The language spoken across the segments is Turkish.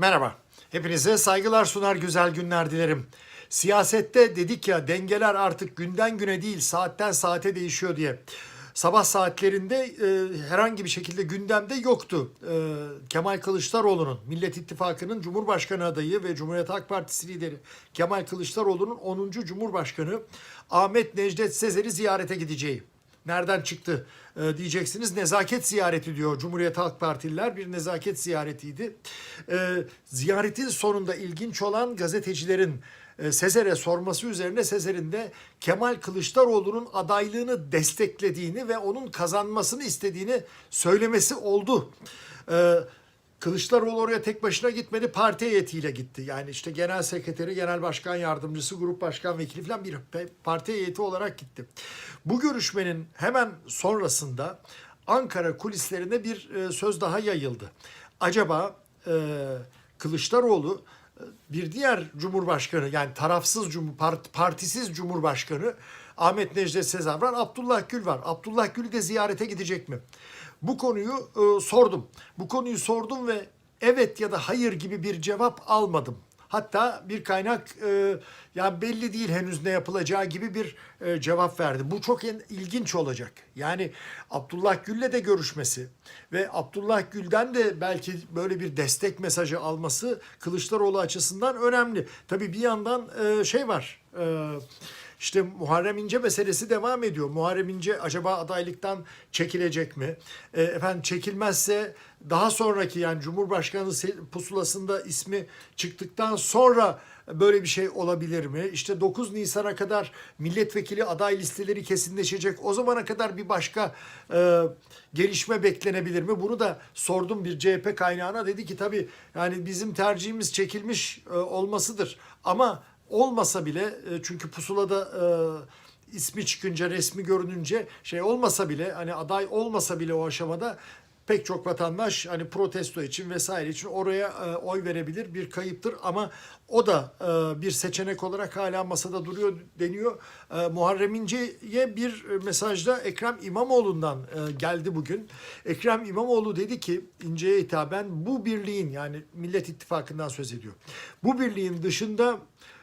Merhaba. Hepinize saygılar sunar güzel günler dilerim. Siyasette dedik ya dengeler artık günden güne değil saatten saate değişiyor diye. Sabah saatlerinde e, herhangi bir şekilde gündemde yoktu. E, Kemal Kılıçdaroğlu'nun Millet İttifakı'nın Cumhurbaşkanı adayı ve Cumhuriyet Halk Partisi lideri Kemal Kılıçdaroğlu'nun 10. Cumhurbaşkanı Ahmet Necdet Sezer'i ziyarete gideceği. Nereden çıktı e, diyeceksiniz. Nezaket ziyareti diyor Cumhuriyet Halk Partililer. Bir nezaket ziyaretiydi. E, ziyaretin sonunda ilginç olan gazetecilerin e, Sezer'e sorması üzerine Sezer'in de Kemal Kılıçdaroğlu'nun adaylığını desteklediğini ve onun kazanmasını istediğini söylemesi oldu. E, Kılıçdaroğlu oraya tek başına gitmedi, parti heyetiyle gitti. Yani işte genel sekreteri, genel başkan yardımcısı, grup başkan vekili falan bir parti heyeti olarak gitti. Bu görüşmenin hemen sonrasında Ankara kulislerinde bir e, söz daha yayıldı. Acaba e, Kılıçdaroğlu e, bir diğer cumhurbaşkanı yani tarafsız cumhur, part- partisiz cumhurbaşkanı Ahmet Necdet Sezer var. Abdullah Gül var. Abdullah Gül de ziyarete gidecek mi? Bu konuyu e, sordum. Bu konuyu sordum ve evet ya da hayır gibi bir cevap almadım. Hatta bir kaynak e, ya belli değil henüz ne yapılacağı gibi bir e, cevap verdi. Bu çok en, ilginç olacak. Yani Abdullah Gül'le de görüşmesi ve Abdullah Gül'den de belki böyle bir destek mesajı alması Kılıçdaroğlu açısından önemli. Tabii bir yandan e, şey var. E, işte Muharrem İnce meselesi devam ediyor. Muharrem İnce acaba adaylıktan çekilecek mi? E, efendim çekilmezse daha sonraki yani Cumhurbaşkanı pusulasında ismi çıktıktan sonra böyle bir şey olabilir mi? İşte 9 Nisan'a kadar milletvekili aday listeleri kesinleşecek. O zamana kadar bir başka e, gelişme beklenebilir mi? Bunu da sordum bir CHP kaynağına. Dedi ki tabii yani bizim tercihimiz çekilmiş e, olmasıdır. Ama olmasa bile e, çünkü pusulada e, ismi çıkınca resmi görününce şey olmasa bile hani aday olmasa bile o aşamada pek çok vatandaş hani protesto için vesaire için oraya e, oy verebilir bir kayıptır ama o da e, bir seçenek olarak hala masada duruyor deniyor. E, Muharrem İnce'ye bir mesajda Ekrem İmamoğlu'ndan e, geldi bugün. Ekrem İmamoğlu dedi ki İnce'ye hitaben bu birliğin yani Millet İttifakı'ndan söz ediyor. Bu birliğin dışında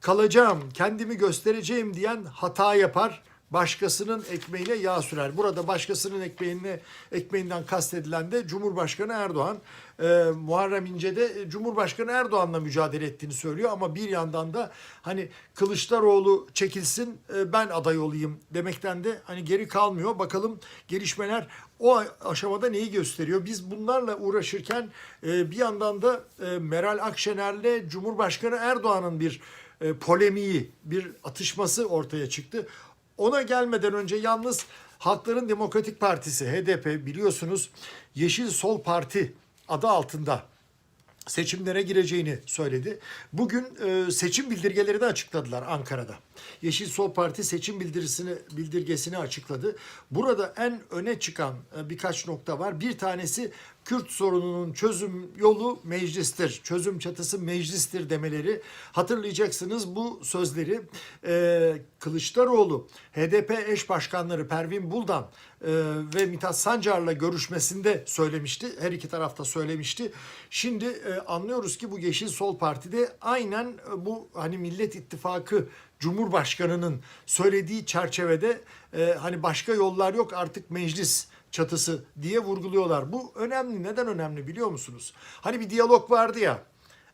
kalacağım, kendimi göstereceğim diyen hata yapar. Başkasının ekmeğine yağ sürer. Burada başkasının ekmeğine ekmeğinden kastedilen de Cumhurbaşkanı Erdoğan. Ee, Muharrem İnce de e, Cumhurbaşkanı Erdoğan'la mücadele ettiğini söylüyor ama bir yandan da hani Kılıçdaroğlu çekilsin e, ben aday olayım demekten de hani geri kalmıyor. Bakalım gelişmeler o aşamada neyi gösteriyor? Biz bunlarla uğraşırken e, bir yandan da e, Meral Akşener'le Cumhurbaşkanı Erdoğan'ın bir e, polemiği, bir atışması ortaya çıktı. Ona gelmeden önce yalnız Halkların Demokratik Partisi HDP biliyorsunuz Yeşil Sol Parti adı altında seçimlere gireceğini söyledi. Bugün e, seçim bildirgeleri de açıkladılar Ankara'da. Yeşil Sol Parti seçim bildirisini bildirgesini açıkladı. Burada en öne çıkan e, birkaç nokta var. Bir tanesi Kürt sorununun çözüm yolu meclistir. Çözüm çatısı meclistir demeleri. Hatırlayacaksınız bu sözleri e, Kılıçdaroğlu HDP eş başkanları Pervin Buldan e, ve Mithat Sancar'la görüşmesinde söylemişti. Her iki tarafta söylemişti. Şimdi e, anlıyoruz ki bu Yeşil Sol Parti'de aynen e, bu hani Millet İttifakı Cumhurbaşkanı'nın söylediği çerçevede e, hani başka yollar yok artık meclis çatısı diye vurguluyorlar. Bu önemli. Neden önemli biliyor musunuz? Hani bir diyalog vardı ya.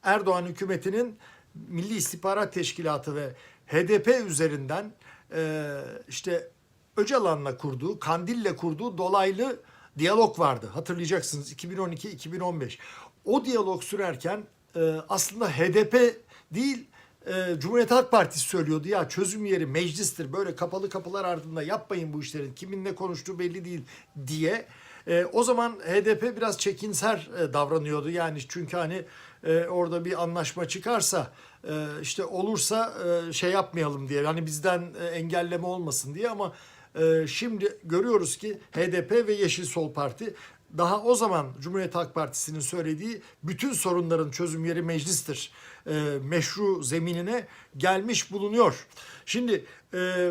Erdoğan hükümetinin Milli İstihbarat Teşkilatı ve HDP üzerinden e, işte Öcalan'la kurduğu, Kandil'le kurduğu dolaylı diyalog vardı. Hatırlayacaksınız 2012-2015. O diyalog sürerken e, aslında HDP değil e, Cumhuriyet Halk Partisi söylüyordu. Ya çözüm yeri meclistir. Böyle kapalı kapılar ardında yapmayın bu işleri. Kimin ne konuştuğu belli değil diye. E, o zaman HDP biraz çekinser e, davranıyordu. Yani çünkü hani e, orada bir anlaşma çıkarsa e, işte olursa e, şey yapmayalım diye. Hani bizden e, engelleme olmasın diye. Ama e, şimdi görüyoruz ki HDP ve Yeşil Sol Parti daha o zaman Cumhuriyet Halk Partisi'nin söylediği bütün sorunların çözüm yeri meclistir e, meşru zeminine gelmiş bulunuyor. Şimdi e,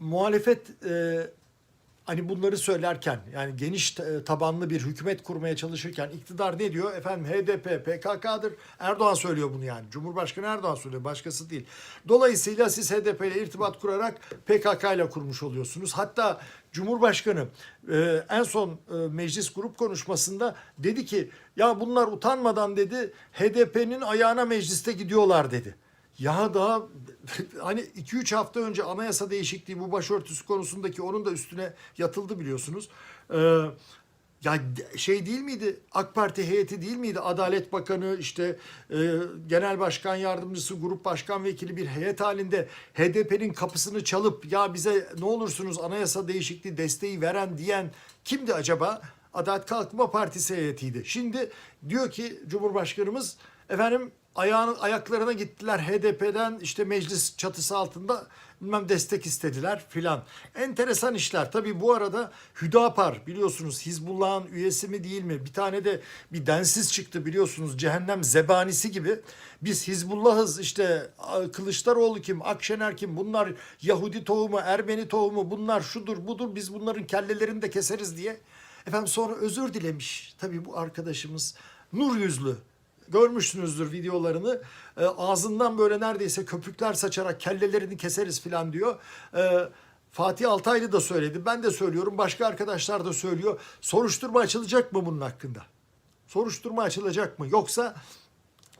muhalefet e, hani bunları söylerken yani geniş e, tabanlı bir hükümet kurmaya çalışırken iktidar ne diyor? Efendim HDP PKK'dır. Erdoğan söylüyor bunu yani. Cumhurbaşkanı Erdoğan söylüyor. Başkası değil. Dolayısıyla siz HDP ile irtibat kurarak PKK ile kurmuş oluyorsunuz. Hatta Cumhurbaşkanı e, en son e, meclis grup konuşmasında dedi ki ya bunlar utanmadan dedi HDP'nin ayağına mecliste gidiyorlar dedi. Ya daha hani 2-3 hafta önce anayasa değişikliği bu başörtüsü konusundaki onun da üstüne yatıldı biliyorsunuz. Ee, ya şey değil miydi? AK Parti heyeti değil miydi? Adalet Bakanı işte e, Genel Başkan Yardımcısı, Grup Başkan Vekili bir heyet halinde HDP'nin kapısını çalıp ya bize ne olursunuz anayasa değişikliği desteği veren diyen kimdi acaba? Adalet Kalkınma Partisi heyetiydi. Şimdi diyor ki Cumhurbaşkanımız efendim ayağını, ayaklarına gittiler HDP'den işte meclis çatısı altında bilmem destek istediler filan. Enteresan işler. Tabii bu arada Hüdapar biliyorsunuz Hizbullah'ın üyesi mi değil mi? Bir tane de bir densiz çıktı biliyorsunuz cehennem zebanisi gibi. Biz Hizbullah'ız işte Kılıçdaroğlu kim, Akşener kim bunlar Yahudi tohumu, Ermeni tohumu bunlar şudur budur biz bunların kellelerini de keseriz diye. Efendim sonra özür dilemiş. Tabii bu arkadaşımız nur yüzlü görmüşsünüzdür videolarını. E, ağzından böyle neredeyse köpükler saçarak kellelerini keseriz filan diyor. E, Fatih Altaylı da söyledi. Ben de söylüyorum. Başka arkadaşlar da söylüyor. Soruşturma açılacak mı bunun hakkında? Soruşturma açılacak mı? Yoksa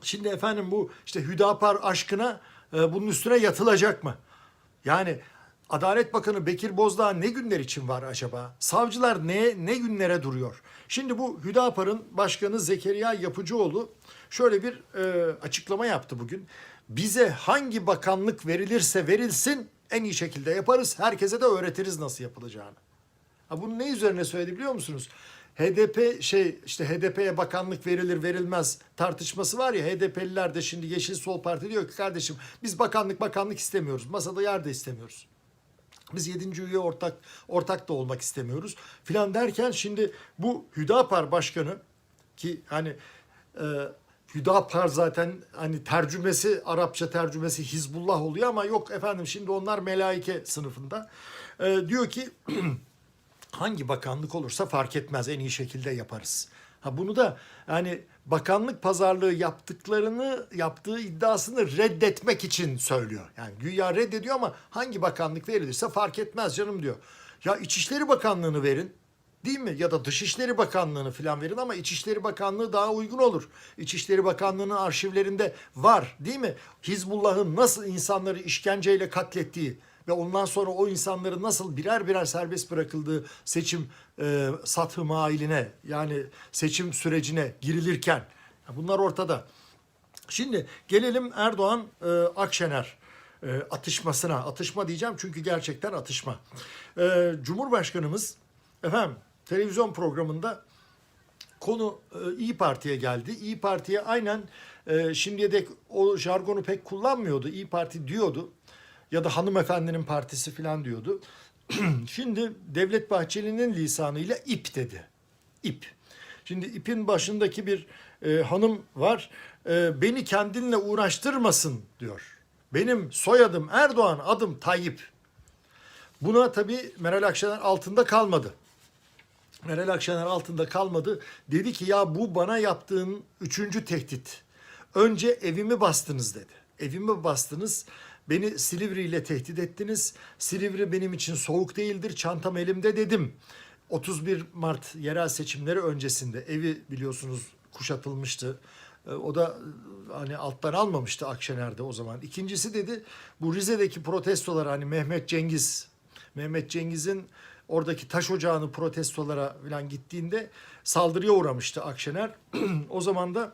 şimdi efendim bu işte Hüdapar aşkına e, bunun üstüne yatılacak mı? Yani Adalet Bakanı Bekir Bozdağ ne günler için var acaba? Savcılar ne ne günlere duruyor? Şimdi bu Hüdapar'ın başkanı Zekeriya Yapıcıoğlu şöyle bir e, açıklama yaptı bugün. Bize hangi bakanlık verilirse verilsin en iyi şekilde yaparız. Herkese de öğretiriz nasıl yapılacağını. Ha bunu ne üzerine söyledi biliyor musunuz? HDP şey işte HDP'ye bakanlık verilir verilmez tartışması var ya HDP'liler de şimdi Yeşil Sol Parti diyor ki kardeşim biz bakanlık bakanlık istemiyoruz. Masada yer de istemiyoruz. Biz yedinci üye ortak ortak da olmak istemiyoruz filan derken şimdi bu Hüdapar başkanı ki hani e, Hüdapar zaten hani tercümesi Arapça tercümesi Hizbullah oluyor ama yok efendim şimdi onlar melaike sınıfında. E, diyor ki hangi bakanlık olursa fark etmez en iyi şekilde yaparız. Ha bunu da yani bakanlık pazarlığı yaptıklarını yaptığı iddiasını reddetmek için söylüyor. Yani güya reddediyor ama hangi bakanlık verilirse fark etmez canım diyor. Ya İçişleri Bakanlığı'nı verin. Değil mi? Ya da Dışişleri Bakanlığı'nı falan verin ama İçişleri Bakanlığı daha uygun olur. İçişleri Bakanlığı'nın arşivlerinde var değil mi? Hizbullah'ın nasıl insanları işkenceyle katlettiği ve ondan sonra o insanların nasıl birer birer serbest bırakıldığı seçim e, sathı mailine yani seçim sürecine girilirken bunlar ortada. Şimdi gelelim Erdoğan e, Akşener e, atışmasına. Atışma diyeceğim çünkü gerçekten atışma. E, Cumhurbaşkanımız efendim televizyon programında konu e, İyi Parti'ye geldi. İyi Parti'ye aynen e, şimdiye dek o jargonu pek kullanmıyordu. İyi Parti diyordu ya da hanımefendinin partisi falan diyordu. Şimdi Devlet Bahçeli'nin lisanıyla ip dedi. İp. Şimdi ipin başındaki bir e, hanım var. E, beni kendinle uğraştırmasın diyor. Benim soyadım Erdoğan, adım Tayyip. Buna tabii Meral Akşener altında kalmadı. Meral Akşener altında kalmadı. Dedi ki ya bu bana yaptığın üçüncü tehdit. Önce evimi bastınız dedi. Evimi bastınız. Beni Silivri ile tehdit ettiniz. Silivri benim için soğuk değildir. Çantam elimde dedim. 31 Mart yerel seçimleri öncesinde evi biliyorsunuz kuşatılmıştı. E, O da e, hani alttan almamıştı Akşener'de o zaman. İkincisi dedi bu Rize'deki protestolar hani Mehmet Cengiz Mehmet Cengiz'in oradaki taş ocağını protestolara falan gittiğinde saldırıya uğramıştı Akşener. o zaman da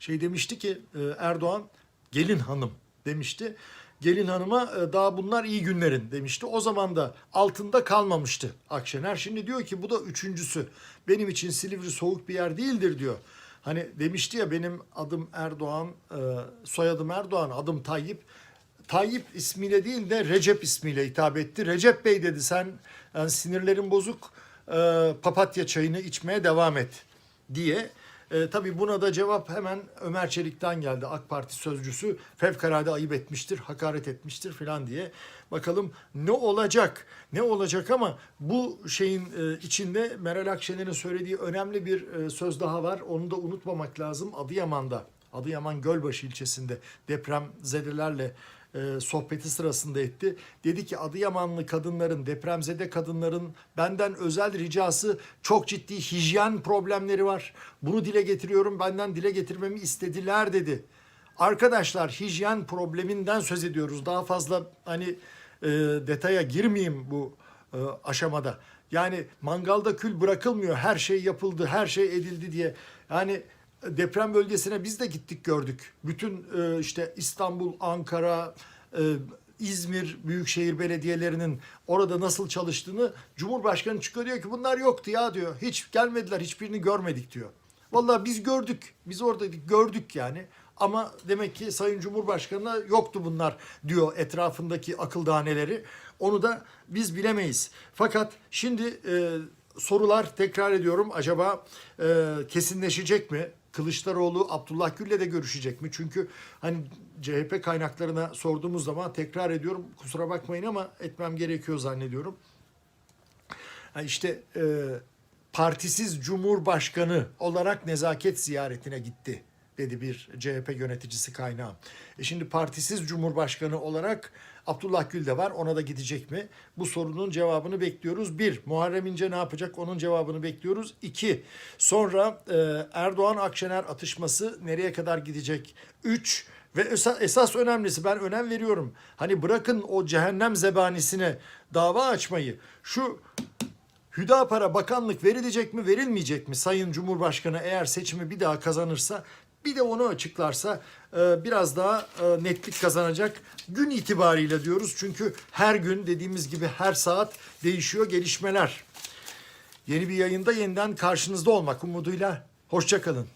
şey demişti ki e, Erdoğan gelin hanım demişti. Gelin hanıma e, daha bunlar iyi günlerin demişti. O zaman da altında kalmamıştı Akşener. Şimdi diyor ki bu da üçüncüsü. Benim için Silivri soğuk bir yer değildir diyor. Hani demişti ya benim adım Erdoğan, e, soyadım Erdoğan, adım Tayyip. Tayyip ismiyle değil de Recep ismiyle hitap etti. Recep Bey dedi sen yani sinirlerin bozuk e, papatya çayını içmeye devam et diye. E, tabii buna da cevap hemen Ömer Çelik'ten geldi. AK Parti sözcüsü fevkalade ayıp etmiştir, hakaret etmiştir falan diye. Bakalım ne olacak? Ne olacak ama bu şeyin e, içinde Meral Akşener'in söylediği önemli bir e, söz daha var. Onu da unutmamak lazım. Adıyaman'da, Adıyaman Gölbaşı ilçesinde depremzedelerle e, sohbeti sırasında etti. Dedi ki Adıyamanlı kadınların, depremzede kadınların benden özel ricası çok ciddi hijyen problemleri var. Bunu dile getiriyorum. Benden dile getirmemi istediler dedi. Arkadaşlar hijyen probleminden söz ediyoruz. Daha fazla hani e, detaya girmeyeyim bu e, aşamada. Yani mangalda kül bırakılmıyor. Her şey yapıldı, her şey edildi diye. Yani deprem bölgesine biz de gittik gördük. Bütün e, işte İstanbul, Ankara, e, İzmir Büyükşehir Belediyelerinin orada nasıl çalıştığını Cumhurbaşkanı çıkıyor diyor ki bunlar yoktu ya diyor. Hiç gelmediler, hiçbirini görmedik diyor. Vallahi biz gördük. Biz oradaydık, gördük yani. Ama demek ki Sayın Cumhurbaşkanı'na yoktu bunlar diyor etrafındaki akıl daneleri. Onu da biz bilemeyiz. Fakat şimdi e, sorular tekrar ediyorum. Acaba e, kesinleşecek mi? Kılıçdaroğlu Abdullah Gül'le de görüşecek mi? Çünkü hani CHP kaynaklarına sorduğumuz zaman tekrar ediyorum kusura bakmayın ama etmem gerekiyor zannediyorum. Ha işte e, partisiz cumhurbaşkanı olarak nezaket ziyaretine gitti dedi bir CHP yöneticisi kaynağı. E şimdi partisiz cumhurbaşkanı olarak Abdullah Gül de var. Ona da gidecek mi? Bu sorunun cevabını bekliyoruz. Bir, Muharrem İnce ne yapacak? Onun cevabını bekliyoruz. İki, sonra e, Erdoğan Akşener atışması nereye kadar gidecek? Üç, ve esas, esas önemlisi ben önem veriyorum. Hani bırakın o cehennem zebanisine dava açmayı. Şu Hüdapar'a bakanlık verilecek mi verilmeyecek mi Sayın Cumhurbaşkanı eğer seçimi bir daha kazanırsa bir de onu açıklarsa e, biraz daha e, netlik kazanacak gün itibariyle diyoruz. Çünkü her gün dediğimiz gibi her saat değişiyor gelişmeler. Yeni bir yayında yeniden karşınızda olmak umuduyla hoşçakalın.